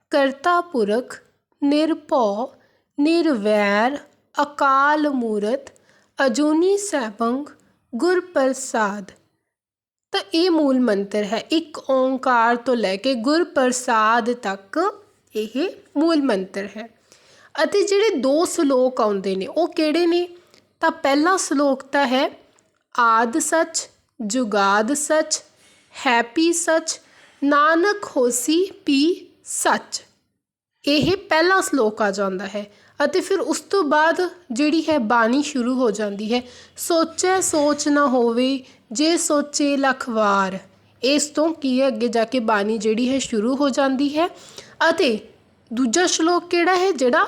ਕਰਤਾ ਪੁਰਖ, ਨਿਰਭਉ, ਨਿਰਵੈਰ ਅਕਾਲ ਮੂਰਤ, ਅਜੂਨੀ ਸੈਭੰ ਗੁਰ ਪ੍ਰਸਾਦ। ਤਾਂ ਇਹ ਮੂਲ ਮੰਤਰ ਹੈ। ਇੱਕ ਓੰਕਾਰ ਤੋਂ ਲੈ ਕੇ ਗੁਰ ਪ੍ਰਸਾਦ ਤੱਕ ਇਹ ਮੂਲ ਮੰਤਰ ਹੈ। ਅਤੇ ਜਿਹੜੇ ਦੋ ਸ਼ਲੋਕ ਆਉਂਦੇ ਨੇ, ਉਹ ਕਿਹੜੇ ਨੇ? ਤਾਂ ਪਹਿਲਾ ਸ਼ਲੋਕ ਤਾਂ ਹੈ, ਆਦ ਸੱਚ, ਜੁਗਾਦ ਸੱਚ, ਹੈਪੀ ਸੱਚ, ਨਾਨਕ ਹੋਸੀ ਪੀ ਸੱਚ। ਇਹ ਪਹਿਲਾ ਸ਼ਲੋਕ ਆ ਜਾਂਦਾ ਹੈ। ਅਤੇ ਫਿਰ ਉਸ ਤੋਂ ਬਾਅਦ ਜਿਹੜੀ ਹੈ ਬਾਣੀ ਸ਼ੁਰੂ ਹੋ ਜਾਂਦੀ ਹੈ, ਸੋਚੈ ਸੋਚ ਨਾ ਹੋਵੇ ਜੇ ਸੋਚੇ ਲੱਖ ਵਾਰ। ਇਸ ਤੋਂ ਕੀ ਹੈ, ਅੱਗੇ ਜਾ ਕੇ ਬਾਣੀ ਜਿਹੜੀ ਹੈ ਸ਼ੁਰੂ ਹੋ ਜਾਂਦੀ ਹੈ ਅਤੇ ਦੂਜਾ ਸ਼ਲੋਕ ਕਿਹੜਾ ਹੈ, ਜਿਹੜਾ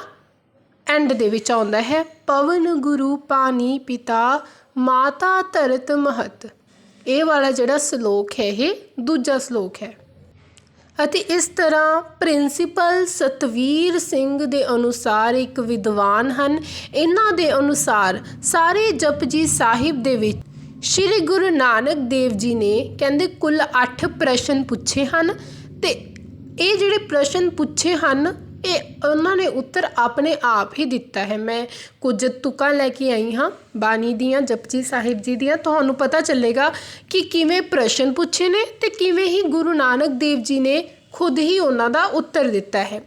ਐਂਡ ਦੇ ਵਿੱਚ ਆਉਂਦਾ ਹੈ, ਪਵਨ ਗੁਰੂ ਪਾਣੀ ਪਿਤਾ ਮਾਤਾ ਧਰਤ ਮਹਤ। ਇਹ ਵਾਲਾ ਜਿਹੜਾ ਸ਼ਲੋਕ ਹੈ, ਇਹ ਦੂਜਾ ਸ਼ਲੋਕ ਹੈ। ਅਤੇ ਇਸ ਤਰ੍ਹਾਂ ਪ੍ਰਿੰਸੀਪਲ ਸਤਵੀਰ ਸਿੰਘ ਦੇ ਅਨੁਸਾਰ ਇੱਕ ਵਿਦਵਾਨ ਹਨ। ਇਹਨਾਂ ਦੇ ਅਨੁਸਾਰ ਸਾਰੇ ਜਪਜੀ ਸਾਹਿਬ ਦੇ ਵਿੱਚ ਸ੍ਰੀ ਗੁਰੂ ਨਾਨਕ ਦੇਵ ਜੀ ਨੇ ਕਹਿੰਦੇ ਕੁੱਲ 8 ਪ੍ਰਸ਼ਨ ਪੁੱਛੇ ਹਨ ਤੇ ਇਹ ਜਿਹੜੇ ਪ੍ਰਸ਼ਨ ਪੁੱਛੇ ਹਨ ਇਹ ਉਹਨਾਂ ਨੇ ਉੱਤਰ ਆਪਣੇ ਆਪ ਹੀ ਦਿੱਤਾ ਹੈ। ਮੈਂ ਕੁਝ ਤੁਕਾਂ ਲੈ ਕੇ ਆਈ ਹਾਂ, ਬਾਣੀ ਦੀਆਂ, ਜਪਜੀ ਸਾਹਿਬ ਜੀ ਦੀਆਂ। ਤੁਹਾਨੂੰ ਪਤਾ ਚੱਲੇਗਾ ਕਿ ਕਿਵੇਂ ਪ੍ਰਸ਼ਨ ਪੁੱਛੇ ਨੇ ਤੇ ਕਿਵੇਂ ਹੀ ਗੁਰੂ ਨਾਨਕ ਦੇਵ ਜੀ ਨੇ ਖੁਦ ਹੀ ਉਹਨਾਂ ਦਾ ਉੱਤਰ ਦਿੱਤਾ ਹੈ।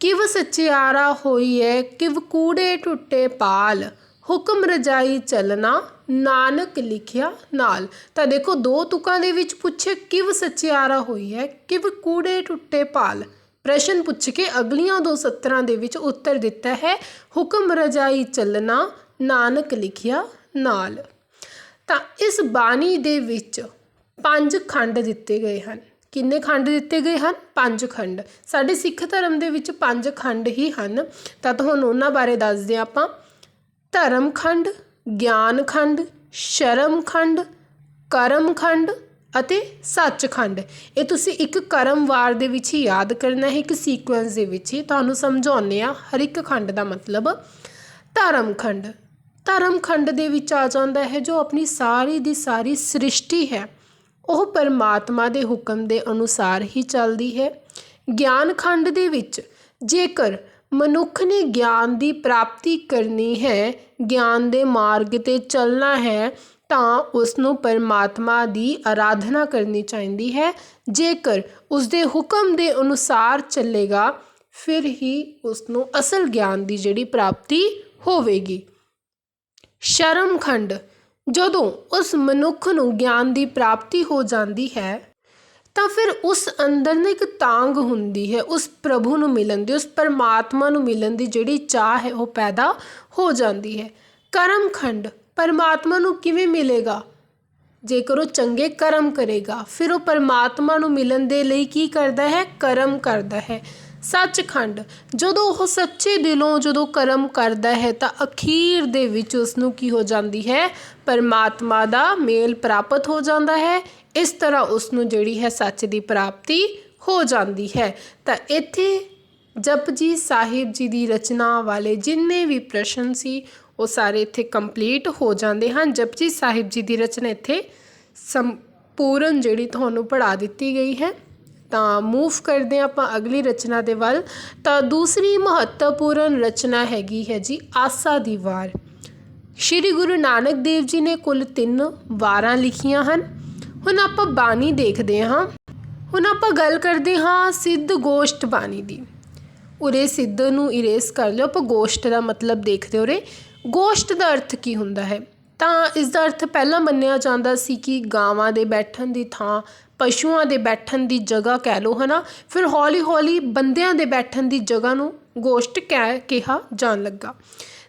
ਕਿਵ ਸਚਿਆਰਾ ਹੋਈ ਹੈ ਕਿਵ ਕੂੜੇ ਟੁੱਟੇ ਪਾਲ। ਹੁਕਮ ਰਜਾਈ ਚਲਣਾ, ਨਾਨਕ ਲਿਖਿਆ ਨਾਲ। ਤਾਂ ਦੇਖੋ, ਦੋ ਤੁਕਾਂ ਦੇ ਵਿੱਚ ਪੁੱਛੇ ਕਿਵ ਸਚਿਆਰਾ ਹੋਈ ਹੈ ਕਿਵ ਕੂੜੇ ਟੁੱਟੇ ਪਾਲ। ਪ੍ਰਸ਼ਨ ਪੁੱਛ ਕੇ ਅਗਲੀਆਂ ਦੋ ਸਤਰਾਂ ਦੇ ਵਿੱਚ ਉੱਤਰ ਦਿੱਤਾ ਹੈ, ਹੁਕਮ ਰਜਾਈ ਚੱਲਣਾ, ਨਾਨਕ ਲਿਖਿਆ ਨਾਲ। ਤਾਂ ਇਸ ਬਾਣੀ ਦੇ ਵਿੱਚ ਪੰਜ ਖੰਡ ਦਿੱਤੇ ਗਏ ਹਨ। ਕਿੰਨੇ ਖੰਡ ਦਿੱਤੇ ਗਏ ਹਨ? ਪੰਜ ਖੰਡ। ਸਾਡੇ ਸਿੱਖ ਧਰਮ ਦੇ ਵਿੱਚ ਪੰਜ ਖੰਡ ਹੀ ਹਨ। ਤਾਂ ਤੁਹਾਨੂੰ ਉਹਨਾਂ ਬਾਰੇ ਦੱਸਦੇ ਹਾਂ ਆਪਾਂ। ਧਰਮ ਖੰਡ, ਗਿਆਨ ਖੰਡ, ਸ਼ਰਮ ਖੰਡ, ਕਰਮ ਖੰਡ ਅਤੇ ਸੱਚਖੰਡ। ਇਹ ਤੁਸੀਂ ਇੱਕ ਕਰਮਵਾਰ ਦੇ ਵਿੱਚ ਹੀ ਯਾਦ ਕਰਨਾ ਹੈ, ਇੱਕ ਸੀਕੁਐਂਸ ਦੇ ਵਿੱਚ ਹੀ। ਤੁਹਾਨੂੰ ਸਮਝਾਉਂਦੇ ਆ ਹਰ ਇੱਕ ਖੰਡ ਦਾ ਮਤਲਬ ਧਰਮ ਖੰਡ ਧਰਮ ਖੰਡ ਦੇ ਵਿੱਚ ਆ ਜਾਂਦਾ ਹੈ, ਜੋ ਆਪਣੀ ਸਾਰੀ ਦੀ ਸਾਰੀ ਸ੍ਰਿਸ਼ਟੀ ਹੈ। ਉਹ ਪਰਮਾਤਮਾ ਦੇ ਹੁਕਮ ਦੇ ਅਨੁਸਾਰ ਹੀ ਚੱਲਦੀ ਹੈ। ਗਿਆਨ ਖੰਡ ਦੇ ਵਿੱਚ ਜੇਕਰ ਮਨੁੱਖ ਨੇ ਗਿਆਨ ਦੀ ਪ੍ਰਾਪਤੀ ਕਰਨੀ ਹੈ, ਗਿਆਨ ਦੇ ਮਾਰਗ ਤੇ ਚੱਲਣਾ ਹੈ ਤਾਂ ਉਸ ਨੂੰ ਪਰਮਾਤਮਾ ਦੀ ਆਰਾਧਨਾ ਕਰਨੀ ਚਾਹੀਦੀ ਹੈ। ਜੇਕਰ ਉਸ ਦੇ ਹੁਕਮ ਦੇ ਅਨੁਸਾਰ ਚੱਲੇਗਾ, ਫਿਰ ਹੀ ਉਸ ਨੂੰ ਅਸਲ ਗਿਆਨ ਦੀ ਜਿਹੜੀ ਪ੍ਰਾਪਤੀ ਹੋਵੇਗੀ। ਸ਼ਰਮ ਖੰਡ ਜਦੋਂ ਉਸ ਮਨੁੱਖ ਨੂੰ ਗਿਆਨ ਦੀ ਪ੍ਰਾਪਤੀ ਹੋ ਜਾਂਦੀ ਹੈ, ਤਾਂ ਫਿਰ ਉਸ ਅੰਦਰ ਨਾ ਇੱਕ ਤਾਂਗ ਹੁੰਦੀ ਹੈ, ਉਸ ਪ੍ਰਭੂ ਨੂੰ ਮਿਲਣ ਦੀ, ਉਸ ਪਰਮਾਤਮਾ ਨੂੰ ਮਿਲਣ ਦੀ ਜਿਹੜੀ ਚਾਹ ਹੈ, ਉਹ ਪੈਦਾ ਹੋ ਜਾਂਦੀ ਹੈ। ਕਰਮ ਖੰਡ ਪਰਮਾਤਮਾ ਨੂੰ ਕਿਵੇਂ ਮਿਲੇਗਾ? ਜੇਕਰ ਉਹ ਚੰਗੇ ਕਰਮ ਕਰੇਗਾ, ਫਿਰ ਉਹ ਪਰਮਾਤਮਾ ਨੂੰ ਮਿਲਣ ਦੇ ਲਈ ਕੀ ਕਰਦਾ ਹੈ? ਕਰਮ ਕਰਦਾ ਹੈ। ਸੱਚਖੰਡ, ਜਦੋਂ ਉਹ ਸੱਚੇ ਦਿਲੋਂ ਜਦੋਂ ਕਰਮ ਕਰਦਾ ਹੈ ਤਾਂ ਅਖੀਰ ਦੇ ਵਿੱਚ ਉਸ ਨੂੰ ਕੀ ਹੋ ਜਾਂਦੀ ਹੈ? ਪਰਮਾਤਮਾ ਦਾ ਮੇਲ ਪ੍ਰਾਪਤ ਹੋ ਜਾਂਦਾ ਹੈ। ਇਸ ਤਰ੍ਹਾਂ ਉਸ ਨੂੰ ਜਿਹੜੀ ਹੈ ਸੱਚ ਦੀ ਪ੍ਰਾਪਤੀ ਹੋ ਜਾਂਦੀ ਹੈ। ਤਾਂ ਇੱਥੇ ਜਪਜੀ ਸਾਹਿਬ ਜੀ ਦੀ ਰਚਨਾ ਵਾਲੇ ਜਿੰਨੇ ਵੀ ਪ੍ਰਸ਼ਨ ਸੀ ਉਹ ਸਾਰੇ ਇੱਥੇ ਕੰਪਲੀਟ ਹੋ ਜਾਂਦੇ ਹਨ। ਜਪਜੀ ਸਾਹਿਬ ਜੀ ਦੀ ਰਚਨਾ ਇੱਥੇ ਸੰਪੂਰਨ ਜਿਹੜੀ ਤੁਹਾਨੂੰ ਪੜ੍ਹਾ ਦਿੱਤੀ ਗਈ ਹੈ। ਤਾਂ ਮੂਵ ਕਰਦੇ ਹਾਂ ਆਪਾਂ ਅਗਲੀ ਰਚਨਾ ਦੇ ਵੱਲ। ਤਾਂ ਦੂਸਰੀ ਮਹੱਤਵਪੂਰਨ ਰਚਨਾ ਹੈਗੀ ਹੈ ਜੀ, ਆਸਾ ਦੀ ਵਾਰ। ਸ਼੍ਰੀ ਗੁਰੂ ਨਾਨਕ ਦੇਵ ਜੀ ਨੇ ਕੁੱਲ ਤਿੰਨ ਵਾਰਾਂ ਲਿਖੀਆਂ ਹਨ। ਹੁਣ ਆਪਾਂ ਬਾਣੀ ਦੇਖਦੇ ਹਾਂ। ਹੁਣ ਆਪਾਂ ਗੱਲ ਕਰਦੇ ਹਾਂ ਸਿੱਧ ਗੋਸ਼ਟ ਬਾਣੀ ਦੀ। ਉਰੇ ਸਿੱਧ ਨੂੰ ਇਰੇਸ ਕਰ ਲਿਓ। ਆਪਾਂ ਗੋਸ਼ਟ ਦਾ ਮਤਲਬ ਦੇਖਦੇ ਉਰੇ। ਗੋਸ਼ਟ ਦਾ ਅਰਥ ਕੀ ਹੁੰਦਾ ਹੈ? ਤਾਂ ਇਸ ਦਾ ਅਰਥ ਪਹਿਲਾਂ ਮੰਨਿਆ ਜਾਂਦਾ ਸੀ ਕਿ ਗਾਵਾਂ ਦੇ ਬੈਠਣ ਦੀ ਥਾਂ, ਪਸ਼ੂਆਂ ਦੇ ਬੈਠਣ ਦੀ ਜਗ੍ਹਾ ਕਹਿ ਲਓ ਨਾ ਫਿਰ ਹੌਲੀ ਹੌਲੀ ਬੰਦਿਆਂ ਦੇ ਬੈਠਣ ਦੀ ਜਗ੍ਹਾ ਨੂੰ ਗੋਸ਼ਟ ਕਹਿ, ਕਿਹਾ ਜਾਣ ਲੱਗਾ।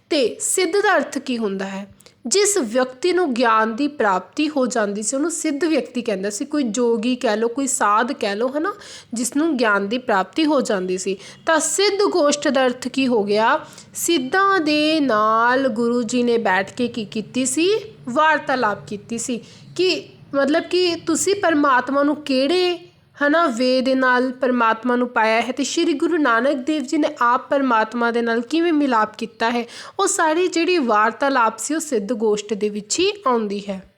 ਤੇ ਸਿੱਧ ਦਾ ਅਰਥ ਕੀ ਹੁੰਦਾ ਹੈ? ਜਿਸ ਵਿਅਕਤੀ ਨੂੰ ਗਿਆਨ ਦੀ ਪ੍ਰਾਪਤੀ ਹੋ ਜਾਂਦੀ ਸੀ, ਉਹਨੂੰ ਸਿੱਧ ਵਿਅਕਤੀ ਕਹਿੰਦਾ ਸੀ। ਕੋਈ ਜੋਗੀ ਕਹਿ ਲਓ, ਕੋਈ ਸਾਧ ਕਹਿ ਲਓ, ਹਨਾ ਜਿਸ ਨੂੰ ਗਿਆਨ ਦੀ ਪ੍ਰਾਪਤੀ ਹੋ ਜਾਂਦੀ ਸੀ। ਤਾਂ ਸਿੱਧ ਗੋਸ਼ਟ ਦਾ ਅਰਥ ਕੀ ਹੋ ਗਿਆ? ਸਿੱਧਾਂ ਦੇ ਨਾਲ ਗੁਰੂ ਜੀ ਨੇ ਬੈਠ ਕੇ ਕੀ ਕੀਤੀ ਸੀ? ਵਾਰਤਾਲਾਪ ਕੀਤੀ ਸੀ। ਕਿ ਮਤਲਬ ਕਿ ਤੁਸੀਂ ਪਰਮਾਤਮਾ ਨੂੰ ਕਿਹੜੇ ਹਨਾ ਵੇ ਦੇ ਨਾਲ ਪਰਮਾਤਮਾ ਨੂੰ ਪਾਇਆ ਹੈ ਤੇ ਸ੍ਰੀ ਗੁਰੂ ਨਾਨਕ ਦੇਵ ਜੀ ਨੇ ਆਪ ਪਰਮਾਤਮਾ ਦੇ ਨਾਲ ਕਿਵੇਂ ਮਿਲਾਪ ਕੀਤਾ ਹੈ, ਉਹ ਸਾਰੀ ਜਿਹੜੀ ਵਾਰਤਾਲਾਪ ਸੀ, ਉਹ ਸਿੱਧ ਗੋਸ਼ਟ ਦੇ ਵਿੱਚ ਹੀ ਆਉਂਦੀ ਹੈ।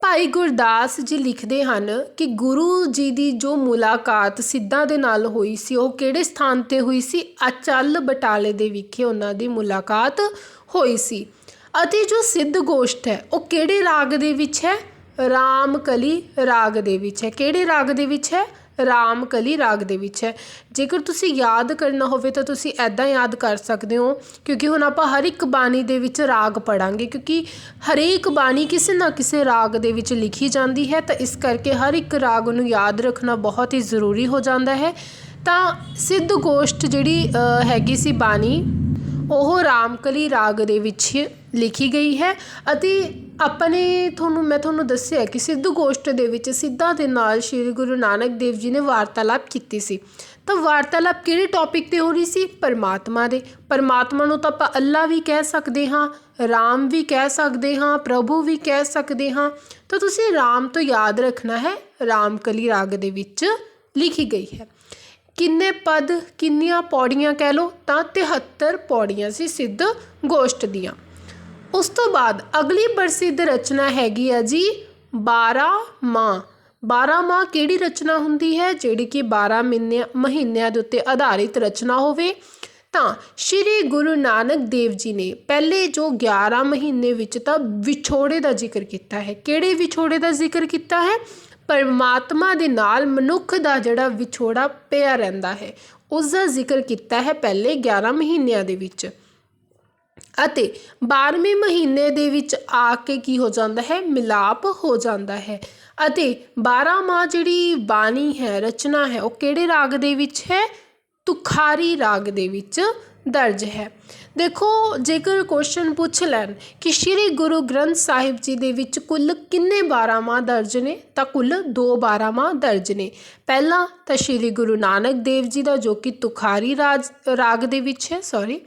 ਭਾਈ ਗੁਰਦਾਸ ਜੀ ਲਿਖਦੇ ਹਨ ਕਿ ਗੁਰੂ ਜੀ ਦੀ ਜੋ ਮੁਲਾਕਾਤ ਸਿੱਧਾਂ ਦੇ ਨਾਲ ਹੋਈ ਸੀ, ਉਹ ਕਿਹੜੇ ਸਥਾਨ ਤੇ ਹੋਈ ਸੀ? ਅਚਲ ਬਟਾਲੇ ਦੇ ਵਿਖੇ ਉਹਨਾਂ ਦੀ ਮੁਲਾਕਾਤ ਹੋਈ ਸੀ। ਅਤੇ ਜੋ ਸਿੱਧ ਗੋਸ਼ਟ ਹੈ, ਉਹ ਕਿਹੜੇ ਰਾਗ ਦੇ ਵਿੱਚ ਹੈ? ਰਾਮਕਲੀ ਰਾਗ ਦੇ ਵਿੱਚ ਹੈ। ਕਿਹੜੇ ਰਾਗ ਦੇ ਵਿੱਚ ਹੈ? ਰਾਮਕਲੀ ਰਾਗ ਦੇ ਵਿੱਚ ਹੈ। ਜੇਕਰ ਤੁਸੀਂ ਯਾਦ ਕਰਨਾ ਹੋਵੇ ਤਾਂ ਤੁਸੀਂ ਐਦਾਂ ਯਾਦ ਕਰ ਸਕਦੇ ਹੋ, ਕਿਉਂਕਿ ਹੁਣ ਆਪਾਂ ਹਰ ਇੱਕ ਬਾਣੀ ਦੇ ਵਿੱਚ ਰਾਗ ਪੜਾਂਗੇ ਕਿਉਂਕਿ ਹਰੇਕ ਬਾਣੀ ਕਿਸੇ ਨਾ ਕਿਸੇ ਰਾਗ ਦੇ ਵਿੱਚ ਲਿਖੀ ਜਾਂਦੀ ਹੈ, ਤਾਂ ਇਸ ਕਰਕੇ ਹਰ ਇੱਕ ਰਾਗ ਨੂੰ ਯਾਦ ਰੱਖਣਾ ਬਹੁਤ ਹੀ ਜ਼ਰੂਰੀ ਹੋ ਜਾਂਦਾ ਹੈ। ਤਾਂ ਸਿੱਧ ਗੋਸ਼ਟ ਜਿਹੜੀ ਹੈਗੀ ਸੀ ਬਾਣੀ, ਉਹ ਰਾਮਕਲੀ ਰਾਗ ਦੇ ਵਿੱਚ ਲਿਖੀ ਗਈ ਹੈ ਅਤੇ ਆਪਾਂ ਨੇ ਤੁਹਾਨੂੰ, ਮੈਂ ਤੁਹਾਨੂੰ ਦੱਸਿਆ ਕਿ ਸਿੱਧੂ ਗੋਸ਼ਟ ਦੇ ਵਿੱਚ ਸਿੱਧਾਂ ਦੇ ਨਾਲ ਸ੍ਰੀ ਗੁਰੂ ਨਾਨਕ ਦੇਵ ਜੀ ਨੇ ਵਾਰਤਾਲਾਪ ਕੀਤੀ ਸੀ। ਤਾਂ ਵਾਰਤਾਲਾਪ ਕਿਹੜੇ ਟੌਪਿਕ ਤੇ ਹੋ ਰਹੀ ਸੀ? ਪਰਮਾਤਮਾ ਦੇ। ਪਰਮਾਤਮਾ ਨੂੰ ਤਾਂ ਆਪਾਂ ਅੱਲਾ ਵੀ ਕਹਿ ਸਕਦੇ ਹਾਂ, ਰਾਮ ਵੀ ਕਹਿ ਸਕਦੇ ਹਾਂ, ਪ੍ਰਭੂ ਵੀ ਕਹਿ ਸਕਦੇ ਹਾਂ। ਤਾਂ ਤੁਸੀਂ ਰਾਮ ਤੋਂ ਯਾਦ ਰੱਖਣਾ ਹੈ। ਰਾਮਕਲੀ ਰਾਗ ਦੇ ਵਿੱਚ ਲਿਖੀ ਗਈ ਹੈ। ਕਿੰਨੇ ਪਦ, ਕਿੰਨੀਆਂ ਪੌੜੀਆਂ ਕਹਿ ਲਓ, ਤਾਂ 73 ਪੌੜੀਆਂ ਸੀ ਸਿੱਧ ਗੋਸ਼ਟ ਦੀਆਂ। ਉਸ ਤੋਂ ਬਾਅਦ ਅਗਲੀ ਪ੍ਰਸਿੱਧ ਰਚਨਾ ਹੈਗੀ ਆ ਜੀ 12 ਮਾਹ। 12 ਮਾਹ ਕਿਹੜੀ ਰਚਨਾ ਹੁੰਦੀ ਹੈ? ਜਿਹੜੀ ਕਿ 12 ਮਹੀਨਿਆਂ ਮਹੀਨਿਆਂ ਦੇ ਉੱਤੇ ਆਧਾਰਿਤ ਰਚਨਾ ਹੋਵੇ। ਤਾਂ ਸ਼੍ਰੀ ਗੁਰੂ ਨਾਨਕ ਦੇਵ ਜੀ ਨੇ ਪਹਿਲੇ ਜੋ 11 ਮਹੀਨੇ ਵਿੱਚ ਤਾਂ ਵਿਛੋੜੇ ਦਾ ਜ਼ਿਕਰ ਕੀਤਾ ਹੈ। ਕਿਹੜੇ ਵਿਛੋੜੇ ਦਾ ਜ਼ਿਕਰ ਕੀਤਾ ਹੈ? ਪਰਮਾਤਮਾ ਦੇ ਨਾਲ ਮਨੁੱਖ ਦਾ ਜਿਹੜਾ ਵਿਛੋੜਾ ਪਿਆ ਰਹਿੰਦਾ ਹੈ। ਉਸ ਦਾ ਜ਼ਿਕਰ ਕੀਤਾ ਹੈ ਪਹਿਲੇ 11 ਮਹੀਨਿਆਂ ਦੇ ਵਿੱਚ। ਅਤੇ 12ਵੇਂ ਮਹੀਨੇ ਦੇ ਵਿੱਚ ਆ ਕੇ ਕੀ ਹੋ ਜਾਂਦਾ ਹੈ? ਮਿਲਾਪ ਹੋ ਜਾਂਦਾ ਹੈ। ਅਤੇ 12 ਮਾਹ ਜਿਹੜੀ ਬਾਣੀ ਹੈ, ਰਚਨਾ ਹੈ, ਉਹ ਕਿਹੜੇ ਰਾਗ ਦੇ ਵਿੱਚ ਹੈ? ਤੁਖਾਰੀ ਰਾਗ ਦੇ ਵਿੱਚ ਦਰਜ ਹੈ। ਦੇਖੋ, ਜੇਕਰ ਕੁਐਸਚਨ ਪੁੱਛ ਲੈਣ ਕਿ ਸ੍ਰੀ ਗੁਰੂ ਗ੍ਰੰਥ ਸਾਹਿਬ ਜੀ ਦੇ ਵਿੱਚ ਕੁੱਲ ਕਿੰਨੇ 12 ਮਾਹ ਦਰਜ ਨੇ, ਤਾਂ ਕੁੱਲ 2 12 ਮਾਹ ਦਰਜ ਨੇ। ਪਹਿਲਾ ਤਾਂ ਸ੍ਰੀ ਗੁਰੂ ਨਾਨਕ ਦੇਵ ਜੀ ਦਾ ਜੋ ਕਿ ਤੁਖਾਰੀ ਰਾਜ, ਰਾਗ ਦੇ ਵਿੱਚ ਹੈ ਸੌਰੀ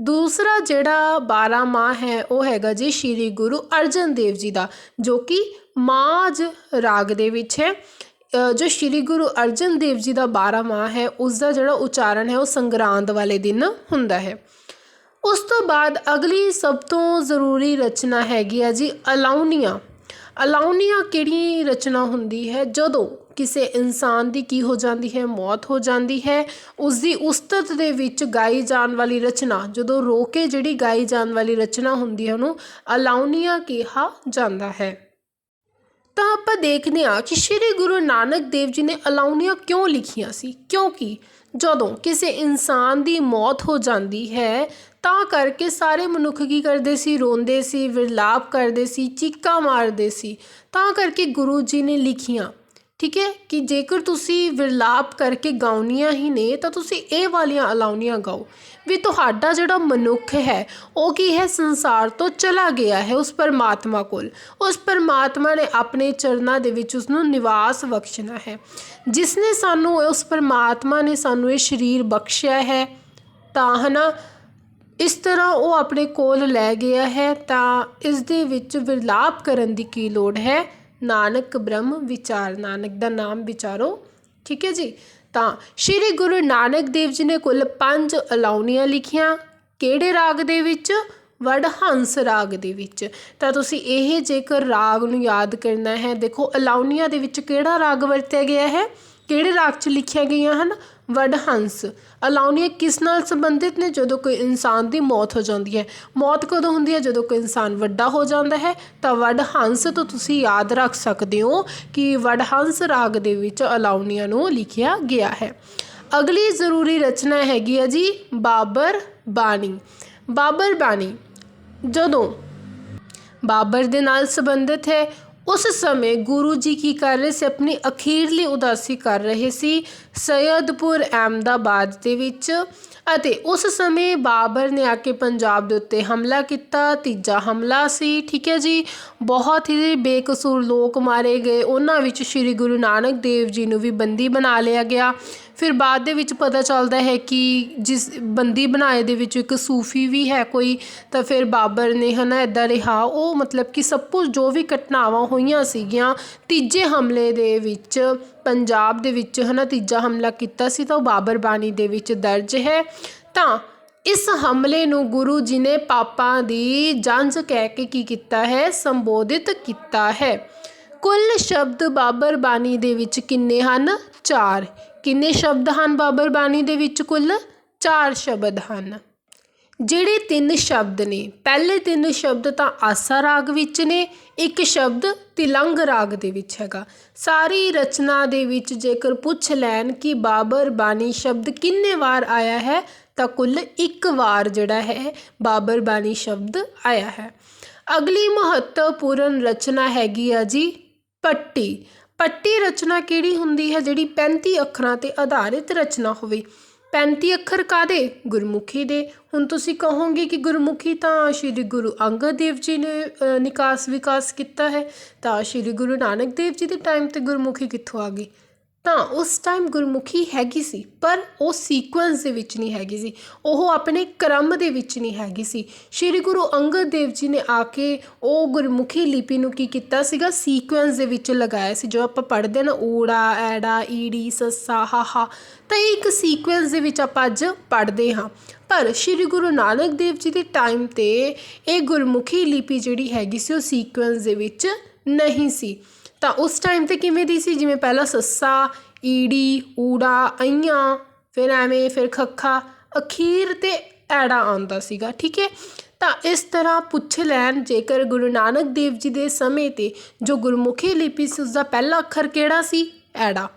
ਦੂਸਰਾ ਜਿਹੜਾ 12 ਮਾਹ ਹੈ, ਉਹ ਹੈਗਾ ਜੀ ਸ੍ਰੀ ਗੁਰੂ ਅਰਜਨ ਦੇਵ ਜੀ ਦਾ, ਜੋ ਕਿ ਮਾਝ ਰਾਗ ਦੇ ਵਿੱਚ ਹੈ। ਜੋ ਸ੍ਰੀ ਗੁਰੂ ਅਰਜਨ ਦੇਵ ਜੀ ਦਾ 12 ਮਾਹ ਹੈ, ਉਸ ਦਾ ਜਿਹੜਾ ਉਚਾਰਨ ਹੈ, ਉਹ ਸੰਗਰਾਂਦ ਵਾਲੇ ਦਿਨ ਹੁੰਦਾ ਹੈ। ਉਸ ਤੋਂ ਬਾਅਦ ਅਗਲੀ ਸਭ ਤੋਂ ਜ਼ਰੂਰੀ ਰਚਨਾ ਹੈਗੀ ਆ ਜੀ ਅਲਾਉਨੀਆ। ਅਲਾਉਨੀਆ ਕਿਹੜੀ ਰਚਨਾ ਹੁੰਦੀ ਹੈ? ਜਦੋਂ ਕਿਸੇ ਇਨਸਾਨ ਦੀ ਕੀ ਹੋ ਜਾਂਦੀ ਹੈ, ਮੌਤ ਹੋ ਜਾਂਦੀ ਹੈ ਉਸ ਦੀ ਉਸਤਤ ਦੇ ਵਿੱਚ ਗਾਈ ਜਾਣ ਵਾਲੀ ਰਚਨਾ, ਜਦੋਂ ਰੋ ਕੇ ਜਿਹੜੀ ਗਾਈ ਜਾਣ ਵਾਲੀ ਰਚਨਾ ਹੁੰਦੀ ਹੈ, ਉਹਨੂੰ ਅਲਾਉਨੀਆ ਕਿਹਾ ਜਾਂਦਾ ਹੈ। ਤਾਂ ਆਪਾਂ ਦੇਖਦੇ ਹਾਂ ਕਿ ਸ੍ਰੀ ਗੁਰੂ ਨਾਨਕ ਦੇਵ ਜੀ ਨੇ ਅਲਾਉਨੀਆਂ ਕਿਉਂ ਲਿਖੀਆਂ ਸੀ? ਕਿਉਂਕਿ ਜਦੋਂ ਕਿਸੇ ਇਨਸਾਨ ਦੀ ਮੌਤ ਹੋ ਜਾਂਦੀ ਹੈ, ਤਾਂ ਕਰਕੇ ਸਾਰੇ ਮਨੁੱਖ ਕੀ ਕਰਦੇ ਸੀ? ਰੋਂਦੇ ਸੀ, ਵਿਰਲਾਪ ਕਰਦੇ ਸੀ, ਚੀਕਾਂ ਮਾਰਦੇ ਸੀ। ਤਾਂ ਕਰਕੇ ਗੁਰੂ ਜੀ ਨੇ ਲਿਖੀਆਂ ਠੀਕ ਹੈ ਕਿ ਜੇਕਰ ਤੁਸੀਂ ਵਿਰਲਾਪ ਕਰਕੇ ਗਾਉਣੀਆਂ ਹੀ ਨੇ, ਤਾਂ ਤੁਸੀਂ ਇਹ ਵਾਲੀਆਂ ਅਲਾਉਣੀਆਂ ਗਾਓ। ਵੀ ਤੁਹਾਡਾ ਜਿਹੜਾ ਮਨੁੱਖ ਹੈ, ਉਹ ਕੀ ਹੈ, ਸੰਸਾਰ ਤੋਂ ਚਲਾ ਗਿਆ ਹੈ ਉਸ ਪਰਮਾਤਮਾ ਕੋਲ। ਉਸ ਪਰਮਾਤਮਾ ਨੇ ਆਪਣੇ ਚਰਨਾਂ ਦੇ ਵਿੱਚ ਉਸ ਨੂੰ ਨਿਵਾਸ ਬਖਸ਼ਣਾ ਹੈ। ਜਿਸ ਨੇ ਸਾਨੂੰ, ਉਸ ਪਰਮਾਤਮਾ ਨੇ ਸਾਨੂੰ ਇਹ ਸਰੀਰ ਬਖਸ਼ਿਆ ਹੈ, ਤਾਂ ਹਨਾ, ਇਸ ਤਰ੍ਹਾਂ ਉਹ ਆਪਣੇ ਕੋਲ ਲੈ ਗਿਆ ਹੈ, ਤਾਂ ਇਸ ਦੇ ਵਿੱਚ ਵਿਰਲਾਪ ਕਰਨ ਦੀ ਕੀ ਲੋੜ ਹੈ? ਨਾਨਕ ਬ੍ਰਹਮ ਵਿਚਾਰ, ਨਾਨਕ ਦਾ ਨਾਮ ਵਿਚਾਰੋ। ਠੀਕ ਹੈ ਜੀ? ਤਾਂ ਸ੍ਰੀ ਗੁਰੂ ਨਾਨਕ ਦੇਵ ਜੀ ਨੇ ਕੁੱਲ ਪੰਜ ਅਲਾਉਣੀਆਂ ਲਿਖੀਆਂ। ਕਿਹੜੇ ਰਾਗ ਦੇ ਵਿੱਚ? ਵਡਹੰਸ ਰਾਗ ਦੇ ਵਿੱਚ। ਤਾਂ ਤੁਸੀਂ ਇਹ ਜੇਕਰ ਰਾਗ ਨੂੰ ਯਾਦ ਕਰਨਾ ਹੈ, ਦੇਖੋ ਅਲਾਉਨੀਆਂ ਦੇ ਵਿੱਚ ਕਿਹੜਾ ਰਾਗ ਵਰਤਿਆ ਗਿਆ ਹੈ? ਕਿਹੜੇ ਰਾਗ 'ਚ ਲਿਖੀਆਂ ਗਈਆਂ ਹਨ? ਵਡਹੰਸ ਅਲਾਉਣੀਆਂ ਕਿਸ ਨਾਲ ਸੰਬੰਧਿਤ ਨੇ? ਜਦੋਂ ਕੋਈ ਇਨਸਾਨ ਦੀ ਮੌਤ ਹੋ ਜਾਂਦੀ ਹੈ। ਮੌਤ ਕਦੋਂ ਹੁੰਦੀ ਹੈ? ਜਦੋਂ ਕੋਈ ਇਨਸਾਨ ਵੱਡਾ ਹੋ ਜਾਂਦਾ ਹੈ, ਤਾਂ ਵਡਹੰਸ ਤੋਂ ਤੁਸੀਂ ਯਾਦ ਰੱਖ ਸਕਦੇ ਹੋ ਕਿ ਵਡਹੰਸ ਰਾਗ ਦੇ ਵਿੱਚ ਅਲਾਉਣੀਆਂ ਨੂੰ ਲਿਖਿਆ ਗਿਆ ਹੈ। ਅਗਲੀ ਜ਼ਰੂਰੀ ਰਚਨਾ ਹੈਗੀ ਹੈ ਜੀ, ਬਾਬਰ ਬਾਣੀ। ਬਾਬਰ ਬਾਣੀ ਜਦੋਂ ਬਾਬਰ ਦੇ ਨਾਲ ਸੰਬੰਧਿਤ ਹੈ ਉਸ ਸਮੇਂ ਗੁਰੂ ਜੀ ਕੀ ਕਰ ਰਹੇ ਸੀ ਆਪਣੀ ਅਖੀਰਲੀ ਉਦਾਸੀ ਕਰ ਰਹੇ ਸੀ ਸੈਯਦਪੁਰ ਅਹਿਮਦਾਬਾਦ ਦੇ ਵਿੱਚ ਅਤੇ ਉਸ ਸਮੇਂ ਬਾਬਰ ਨੇ ਆ ਕੇ ਪੰਜਾਬ ਦੇ ਉੱਤੇ ਹਮਲਾ ਕੀਤਾ ਤੀਜਾ ਹਮਲਾ ਸੀ ਠੀਕ ਹੈ ਜੀ ਬਹੁਤ ਹੀ ਬੇਕਸੂਰ ਲੋਕ ਮਾਰੇ ਗਏ ਉਹਨਾਂ ਵਿੱਚ ਸ੍ਰੀ ਗੁਰੂ ਨਾਨਕ ਦੇਵ ਜੀ ਨੂੰ ਵੀ ਬੰਦੀ ਬਣਾ ਲਿਆ ਗਿਆ ਫਿਰ ਬਾਅਦ ਦੇ ਵਿੱਚ ਪਤਾ ਚੱਲਦਾ ਹੈ ਕਿ ਜਿਸ ਬੰਦੀ ਬਣਾਏ ਦੇ ਵਿੱਚ ਇੱਕ ਸੂਫੀ ਵੀ ਹੈ ਕੋਈ, ਤਾਂ ਫਿਰ ਬਾਬਰ ਨੇ ਹਨਾ ਇਦਾਂ ਰਿਹਾ ਉਹ ਮਤਲਬ ਕਿ ਸਭ ਕੁਝ ਜੋ ਵੀ ਘਟਨਾਵਾਂ ਹੋਈਆਂ ਸੀਗੀਆਂ, ਤੀਜੇ ਹਮਲੇ ਦੇ ਵਿੱਚ, ਪੰਜਾਬ ਦੇ ਵਿੱਚ ਹਨਾ ਤੀਜਾ ਹਮਲਾ ਕੀਤਾ ਸੀ ਤਾਂ ਉਹ ਬਾਬਰ ਬਾਣੀ ਦੇ ਵਿੱਚ ਦਰਜ ਹੈ। ਤਾਂ ਇਸ ਹਮਲੇ ਨੂੰ ਗੁਰੂ ਜੀ ਨੇ ਪਾਪਾਂ ਦੀ ਜੰਜ ਕਹਿ ਕੇ ਕੀ ਕੀਤਾ ਹੈ? ਸੰਬੋਧਿਤ ਕੀਤਾ ਹੈ। ਕੁੱਲ ਸ਼ਬਦ ਬਾਬਰ ਬਾਣੀ ਦੇ ਵਿੱਚ ਕਿੰਨੇ ਹਨ? ਚਾਰ। ਕਿੰਨੇ ਸ਼ਬਦ ਹਨ ਬਾਬਰ ਬਾਣੀ ਦੇ ਵਿੱਚ ਕੁੱਲ? ਚਾਰ ਸ਼ਬਦ ਹਨ। ਜਿਹੜੇ ਤਿੰਨ ਸ਼ਬਦ ਨੇ, ਪਹਿਲੇ ਤਿੰਨ ਸ਼ਬਦ ਤਾਂ ਆਸਾ ਰਾਗ ਵਿੱਚ ਨੇ, ਇੱਕ ਸ਼ਬਦ ਤਿਲੰਗ ਰਾਗ ਦੇ ਵਿੱਚ ਹੈਗਾ। ਸਾਰੀ ਰਚਨਾ ਦੇ ਵਿੱਚ ਜੇਕਰ ਪੁੱਛ ਲੈਣ ਕਿ ਬਾਬਰ ਬਾਣੀ ਸ਼ਬਦ ਕਿੰਨੇ ਵਾਰ ਆਇਆ ਹੈ, ਤਾਂ ਕੁੱਲ ਇੱਕ ਵਾਰ ਜਿਹੜਾ ਹੈ, ਬਾਬਰ ਬਾਣੀ ਸ਼ਬਦ ਆਇਆ ਹੈ। ਅਗਲੀ ਮਹੱਤਵਪੂਰਨ ਰਚਨਾ ਹੈਗੀ ਆ ਜੀ ਪੱਟੀ। ਪੱਟੀ ਰਚਨਾ ਕਿਹੜੀ ਹੁੰਦੀ ਹੈ ਜਿਹੜੀ 35 ਅੱਖਰਾਂ ਤੇ ਆਧਾਰਿਤ ਰਚਨਾ ਹੋਵੇ? 35 ਅੱਖਰ ਕਾਦੇ ਗੁਰਮੁਖੀ ਦੇ। ਹੁਣ ਤੁਸੀਂ ਕਹੋਗੇ ਕਿ ਗੁਰਮੁਖੀ ਤਾਂ ਸ਼੍ਰੀ ਗੁਰੂ ਅੰਗਦ ਦੇਵ ਜੀ ਨੇ ਨਿਕਾਸ ਵਿਕਾਸ ਕੀਤਾ ਹੈ। ਤਾਂ ਸ਼੍ਰੀ ਗੁਰੂ ਨਾਨਕ ਦੇਵ ਜੀ ਦੇ ਟਾਈਮ ਤੇ ਗੁਰਮੁਖੀ ਕਿੱਥੋਂ ਆ ਗਈ? ਤਾਂ ਉਸ ਟਾਈਮ ਗੁਰਮੁਖੀ ਹੈਗੀ ਸੀ, ਪਰ ਉਹ ਸੀਕੁਐਂਸ ਦੇ ਵਿੱਚ ਨਹੀਂ ਹੈਗੀ ਸੀ। ਉਹ ਆਪਣੇ ਕ੍ਰਮ ਦੇ ਵਿੱਚ ਨਹੀਂ ਹੈਗੀ ਸੀ। ਸ਼੍ਰੀ ਗੁਰੂ ਅੰਗਦ ਦੇਵ ਜੀ ਨੇ ਆ ਕੇ ਉਹ ਗੁਰਮੁਖੀ ਲਿਪੀ ਨੂੰ ਕੀ ਕੀਤਾ ਸੀਗਾ? ਸੀਕੁਐਂਸ ਦੇ ਵਿੱਚ ਲਗਾਇਆ ਸੀ। ਜੋ ਆਪਾਂ ਪੜ੍ਹਦੇ ਨਾ, ਊੜਾ, ਐੜਾ, ਈੜੀ, ਸੱਸਾ, ਹਾਹਾ, ਤਾਂ ਇਹ ਇੱਕ ਸੀਕੁਐਂਸ ਦੇ ਵਿੱਚ ਆਪਾਂ ਅੱਜ ਪੜ੍ਹਦੇ ਹਾਂ। ਪਰ ਸ਼੍ਰੀ ਗੁਰੂ ਨਾਨਕ ਦੇਵ ਜੀ ਦੇ ਟਾਈਮ ਤੇ ਇਹ ਗੁਰਮੁਖੀ ਲਿਪੀ ਜਿਹੜੀ ਹੈਗੀ ਸੀ, ਉਹ ਸੀਕੁਐਂਸ ਦੇ ਵਿੱਚ ਨਹੀਂ ਸੀ। ਤਾਂ ਉਸ ਟਾਈਮ ਤੇ ਕਿਵੇਂ ਦੀ ਸੀ? ਜਿਵੇਂ ਪਹਿਲਾਂ ਸੱਸਾ, ਈੜੀ, ਊੜਾ, ਅਈਆਂ, ਫਿਰ ਐਵੇਂ, ਫਿਰ ਖੱਖਾ, ਅਖੀਰ ਤੇ ਐੜਾ ਆਉਂਦਾ ਸੀਗਾ, ਠੀਕ ਹੈ? ਤਾਂ ਇਸ ਤਰ੍ਹਾਂ ਪੁੱਛ ਲੈਣ, ਜੇਕਰ ਗੁਰੂ ਨਾਨਕ ਦੇਵ ਜੀ ਦੇ ਸਮੇਂ ਤੇ ਜੋ ਗੁਰਮੁਖੀ ਲਿਪੀ ਸੀ ਉਸ ਦਾ ਪਹਿਲਾ ਅੱਖਰ ਕਿਹੜਾ ਸੀ? ਐੜਾ।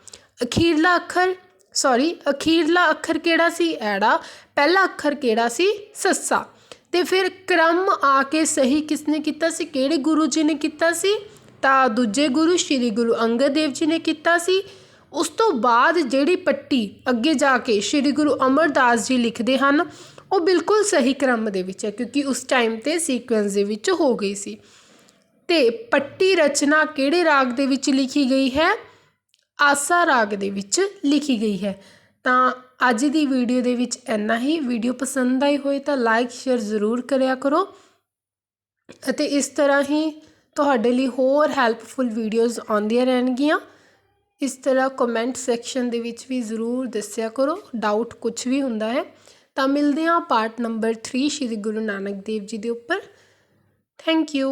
ਅਖੀਰਲਾ ਅੱਖਰ ਸੌਰੀ ਅਖੀਰਲਾ ਅੱਖਰ ਕਿਹੜਾ ਸੀ? ਐੜਾ। ਪਹਿਲਾ ਅੱਖਰ ਕਿਹੜਾ ਸੀ? ਸੱਸਾ। ਤੇ ਫਿਰ ਕ੍ਰਮ ਆ ਕੇ ਸਹੀ ਕਿਸਨੇ ਕੀਤਾ ਸੀ? ਕਿਹੜੇ ਗੁਰੂ ਜੀ ਨੇ ਕੀਤਾ ਸੀ? ਤਾਂ ਦੂਜੇ ਗੁਰੂ ਸ਼੍ਰੀ ਗੁਰੂ ਅੰਗਦ ਦੇਵ ਜੀ ਨੇ ਕੀਤਾ ਸੀ। ਉਸ ਤੋਂ ਬਾਅਦ ਜਿਹੜੀ ਪੱਟੀ ਅੱਗੇ ਜਾ ਕੇ ਸ਼੍ਰੀ ਗੁਰੂ ਅਮਰਦਾਸ ਜੀ ਲਿਖਦੇ ਹਨ, ਉਹ ਬਿਲਕੁਲ ਸਹੀ ਕ੍ਰਮ ਦੇ ਵਿੱਚ ਹੈ, ਕਿਉਂਕਿ ਉਸ ਟਾਈਮ ਤੇ ਸੀਕੁਐਂਸ ਦੇ ਵਿੱਚ ਹੋ ਗਈ ਸੀ। ਤੇ ਪੱਟੀ ਰਚਨਾ ਕਿਹੜੇ ਰਾਗ ਦੇ ਵਿੱਚ ਲਿਖੀ ਗਈ ਹੈ? ਆਸਾ ਰਾਗ ਦੇ ਵਿੱਚ ਲਿਖੀ ਗਈ ਹੈ। ਤਾਂ ਅੱਜ ਦੀ ਵੀਡੀਓ ਦੇ ਵਿੱਚ ਇੰਨਾ ਹੀ। ਵੀਡੀਓ ਪਸੰਦ ਆਈ ਹੋਏ ਤਾਂ ਲਾਈਕ ਸ਼ੇਅਰ ਜ਼ਰੂਰ ਕਰਿਆ ਕਰੋ। ਅਤੇ ਇਸ ਤਰ੍ਹਾਂ ਹੀ ਤੁਹਾਡੇ ਲਈ ਹੋਰ ਹੈਲਪਫੁਲ ਵੀਡੀਓਜ਼ ਆਉਂਦੀਆਂ ਰਹਿਣਗੀਆਂ। ਇਸ ਤਰ੍ਹਾਂ ਕਮੈਂਟ ਸੈਕਸ਼ਨ ਦੇ ਵਿੱਚ ਵੀ ਜ਼ਰੂਰ ਦੱਸਿਆ ਕਰੋ ਡਾਊਟ ਕੁਝ ਵੀ ਹੁੰਦਾ ਹੈ। ਤਾਂ ਮਿਲਦੇ ਹਾਂ ਪਾਰਟ ਨੰਬਰ 3 ਸ਼੍ਰੀ ਗੁਰੂ ਨਾਨਕ ਦੇਵ ਜੀ ਦੇ ਉੱਪਰ। Thank you